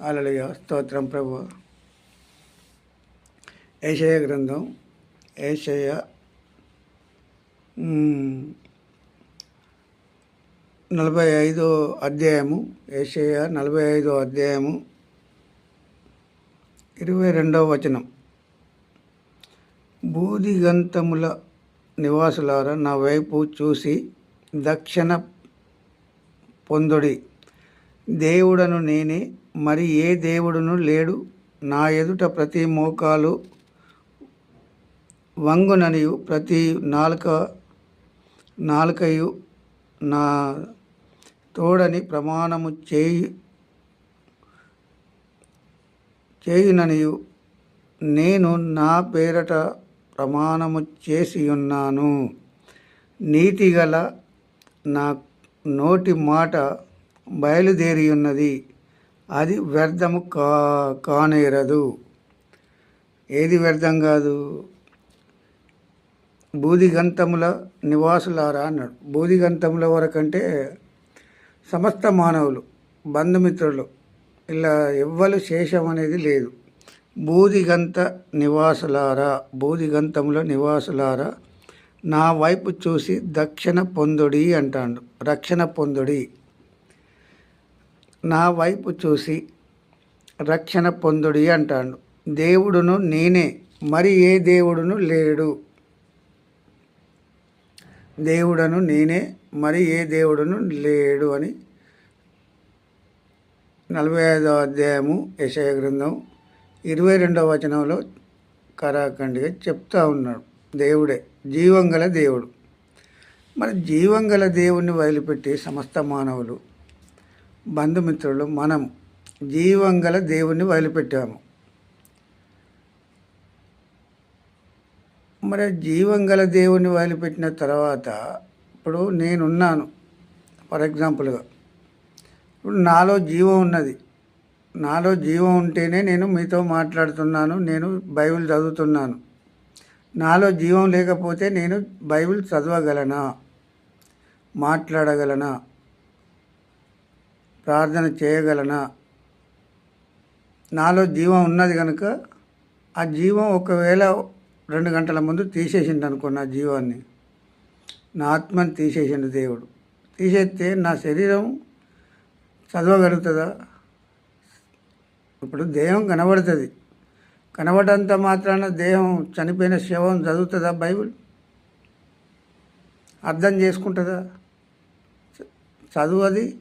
అలలియ స్తోత్రం ప్రభు. ఏషయ గ్రంథం ఏషయ నలభై ఐదో అధ్యాయము ఏషయ నలభై ఐదో అధ్యాయము ఇరవై రెండవ వచనం. బూదిగంతముల నివాసులారా నా వైపు చూసి దక్షిణ పొందుడి. దేవుడను నేనే మరి ఏ దేవుడును లేడు. నా ఎదుట ప్రతి మోకాలు వంగుననియు ప్రతి నాలుక నాలుకయు నా తోడని ప్రమాణము చేయి చేయుననియు. నేను నా పేరట ప్రమాణము చేసి ఉన్నాను నీతిగల నా నోటి మాట బయలుదేరియున్నది. అది వ్యర్థము కా కానేరదు. ఏది వ్యర్థం కాదు? బూదిగంతముల నివాసులారా అన్నాడు. బూదిగంతముల వరకంటే సమస్త మానవులు బంధుమిత్రులు ఇలా ఎవ్వరు శేషం అనేది లేదు. బూదిగంత నివాసులారా బూదిగంతముల నివాసులారా నా వైపు చూసి దక్షిణ పొందుడి అంటాడు. రక్షణ పొందుడి. నా వైపు చూసి రక్షణ పొందుడి అంటాడు. దేవుడును నేనే మరి ఏ దేవుడును లేడు? దేవుడను నేనే మరి ఏ దేవుడును లేడు అని నలభై ఐదవ అధ్యాయము యశయ గ్రంథం ఇరవై రెండవ వచనంలో కరాఖండిగా చెప్తా ఉన్నాడు. దేవుడే జీవంగల దేవుడు. మరి జీవంగల దేవుణ్ణి వదిలిపెట్టి సమస్త మానవులు బంధుమిత్రులు మనం జీవం గల దేవుణ్ణి వదిలిపెట్టాము. మరి జీవం గల దేవుణ్ణి వదిలిపెట్టిన తర్వాత ఇప్పుడు నేనున్నాను. ఫర్ ఎగ్జాంపుల్గా ఇప్పుడు నాలో జీవం ఉన్నది. నాలో జీవం ఉంటేనే నేను మీతో మాట్లాడుతున్నాను నేను బైబిల్ చదువుతున్నాను. నాలో జీవం లేకపోతే నేను బైబిల్ చదవగలనా? మాట్లాడగలనా? ప్రార్థన చేయగలనా? నాలో జీవం ఉన్నది కనుక ఆ జీవం ఒకవేళ రెండు గంటల ముందు తీసేసిండు అనుకో నా జీవాన్ని. నా ఆత్మని తీసేసిండు దేవుడు. తీసేస్తే నా శరీరం చదవగలుగుతుందా? ఇప్పుడు దేహం కనబడుతుంది. కనబడంత మాత్రాన దేహం చనిపోయిన శవం చదువుతుందా బైబిల్? అర్థం చేసుకుంటుందా? చదువు అది